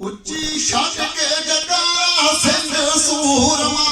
ਉੱਚੀ ਛੱਡ ਕੇ ਜਗਾ ਸਿੰਘ ਸੂਰਮਾ।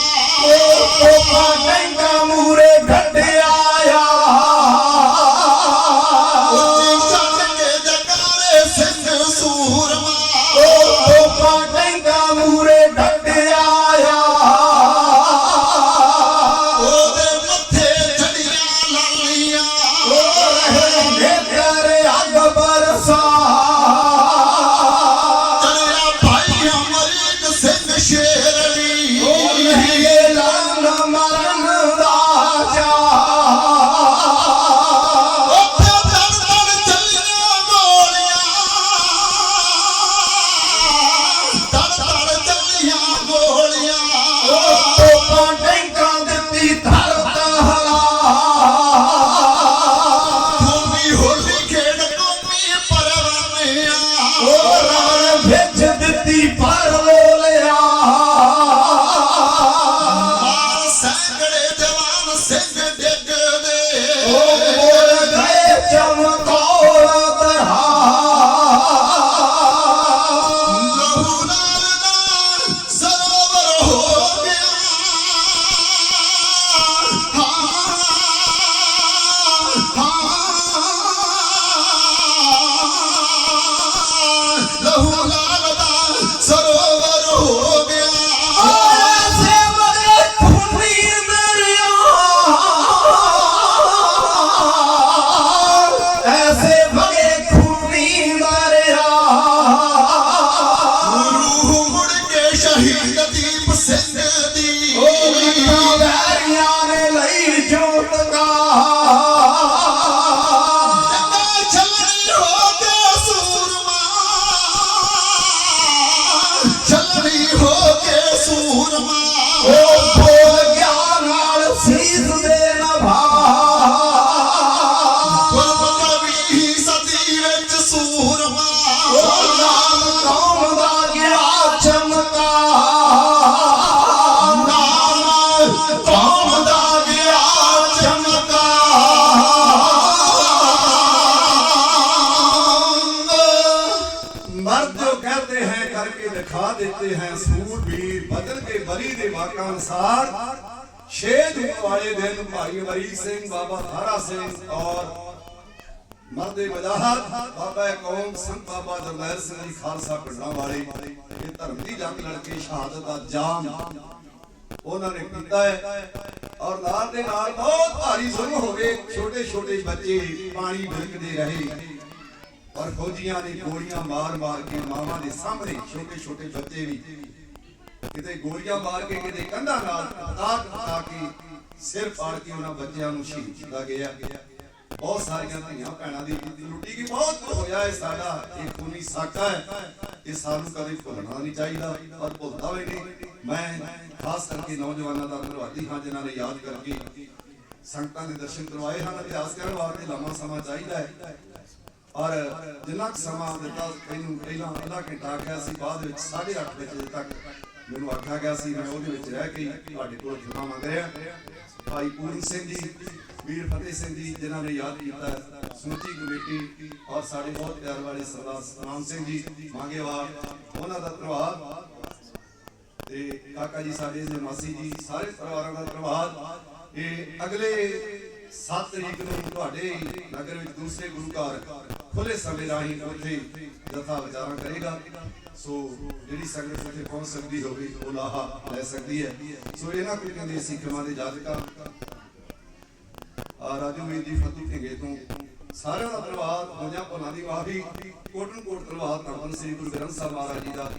ਤੇ ਹੈ, ਸੂਰ ਵੀ ਬਦਲ ਕੇ ਬਰੀ ਦੇ ਵਾਕਾਂ ਅਨਸਾਰ। 6 ਜੂਨ ਵਾਲੇ ਦਿਨ ਭਾਈ ਮਰੀਕ ਸਿੰਘ, ਬਾਬਾ ਹਾਰਾ ਸਿੰਘ ਔਰ ਮਰਦੇ ਮਜਾਹਤ ਬਾਬਾ ਕੌਮ ਸਿੰਘ ਬਾਬਾ ਦਰਮੈਰ ਸਿੰਘ ਦੀ ਖਾਲਸਾ ਪਿੰਡਾਂ ਵਾਲੇ। ਇਹ ਧਰਮ ਦੀ ਜੰਗ ਲੜ ਕੇ ਸ਼ਹਾਦਤ ਦਾ ਜਾਮ ਉਹਨਾਂ ਨੇ ਕੀਤਾ ਹੈ ਔਰ ਨਾਲ ਦੇ ਨਾਲ ਬਹੁਤ ਭਾਰੀ ਜ਼ੁਲਮ ਹੋਵੇ ਛੋਟੇ ਛੋਟੇ ਬੱਚੇ ਪਾਣੀ ਭਿਲਕਦੇ ਰਹੇ। ਔਰ ਫੌਜੀਆਂ ਨੇ ਗੋਲੀਆਂ ਮਾਰ ਮਾਰ ਕੇ ਮਾਵਾਂ ਦੇ ਸਾਹਮਣੇ ਛੋਟੇ ਛੋਟੇ ਬੱਚੇ ਵੀ ਕਿਤੇ ਗੋਲੀਆਂ ਮਾਰ ਕੇ ਕਿਤੇ ਕੰਧਾਂ ਨਾਲ ਪਤਾਕ ਪਤਾ ਕੇ ਸਿਰ ਫਾੜ ਕੇ ਉਹਨਾਂ ਬੱਚਿਆਂ ਨੂੰ ਸ਼ਹੀਦ ਕੀਤਾ ਗਿਆ। ਬਹੁਤ ਸਾਰੀਆਂ ਧੀਆਂ ਭੈਣਾਂ ਦੀ ਲੁੱਟੀ ਗਈ ਬਹੁਤ ਹੋਇਆ ਹੈ, ਸਾਡਾ ਇਹ ਖੂਨੀ ਸਾਕਾ ਹੈ। ਇਹ ਸਾਨੂੰ ਕਦੇ ਭੁੱਲਣਾ ਨਹੀਂ ਚਾਹੀਦਾ ਔਰ ਭੁੱਲਦਾ ਵੀ ਨਹੀਂ। ਮੈਂ ਖਾਸ ਕਰਕੇ ਨੌਜਵਾਨਾਂ ਦਾ ਧੰਨਵਾਦੀ ਹਾਂ, ਜਿਨ੍ਹਾਂ ਨੇ ਯਾਦ ਕਰਕੇ ਸੰਗਤਾਂ ਦੇ ਦਰਸ਼ਨ ਕਰਵਾਏ ਹਨ। ਇਤਿਹਾਸ ਕਰਨ ਵਾਸਤੇ ਲੰਮਾ ਸਮਾਂ ਚਾਹੀਦਾ ਹੈ। ਔਰ ਜਿੰਨਾ ਕੁ ਸਮਾਂ ਦਿੱਤਾ ਮੈਨੂੰ ਪਹਿਲਾਂ ਅੱਧਾ ਘੰਟਾ ਆਖਿਆ ਸੀ, ਬਾਅਦ ਵਿੱਚ 8:30 ਵਜੇ ਤੱਕ ਮੈਨੂੰ ਆਖਿਆ ਗਿਆ ਸੀ, ਮੈਂ ਉਹਦੇ ਵਿੱਚ ਰਹਿ ਕੇ ਤੁਹਾਡੇ ਕੋਲ ਜੁਮਾ ਮੰਗ ਰਿਹਾ। ਭਾਈ ਪੂਰਨ ਸਿੰਘ ਜੀ, ਵੀਰ ਫਤਿਹ ਸਿੰਘ ਜੀ, ਜਿਨ੍ਹਾਂ ਨੇ ਯਾਦ ਕੀਤਾ, ਸਮੁੱਚੀ ਕਮੇਟੀ ਔਰ ਸਾਡੇ ਬਹੁਤ ਪਿਆਰ ਵਾਲੇ ਸਰਦਾਰ ਸਤਨਾਮ ਸਿੰਘ ਜੀ, ਮੰਗੇਵਾਲ, ਉਹਨਾਂ ਦਾ ਧੰਨਵਾਦ ਤੇ ਕਾਕਾ ਜੀ, ਸਾਡੇ ਦੇ ਮਾਸੀ ਜੀ, ਸਾਰੇ ਪਰਿਵਾਰਾਂ ਦਾ ਧੰਨਵਾਦ ਇਹ ਅਗਲੇ 7 ਤਰੀਕ ਨੂੰ ਤੁਹਾਡੇ ਨਗਰ ਵਿੱਚ ਦੂਸਰੇ ਗੁਰੂ ਘਰ ਖੁੱਲੇ ਸਮੇਂ ਰਾਹੀਂ ਉੱਥੇ ਜਥਾ ਵਿਚਾਰਾਂ ਕਰੇਗਾ। ਸੋ ਜਿਹੜੀ ਸੰਗਤ ਉੱਥੇ ਪਹੁੰਚ ਸਕਦੀ ਹੋਵੇ, ਉਹ ਲਾਹਾ ਲੈ ਸਕਦੀ ਹੈ। ਸੋ ਇਹਨਾਂ ਕੁਝ ਕਹਿੰਦੇ ਸਿੱਖਾਂ ਦੇ ਜਾਜਕਾਂ ਆ ਰਾਜੂ ਵੀਰ ਜੀ ਫਤੂ ਢਿੰਗੇ ਤੋਂ, ਸਾਰਿਆਂ ਦਾ ਧੰਨਵਾਦ। ਹੋਜਾਂ ਭੁੱਲਾਂ ਦੀ ਮਾਫੀ। ਕੋਟਨ ਕੋਟ ਧੰਨਵਾਦ ਧੰਨ ਸ੍ਰੀ ਗੁਰੂ ਗ੍ਰੰਥ ਸਾਹਿਬ ਮਹਾਰਾਜ ਜੀ ਦਾ।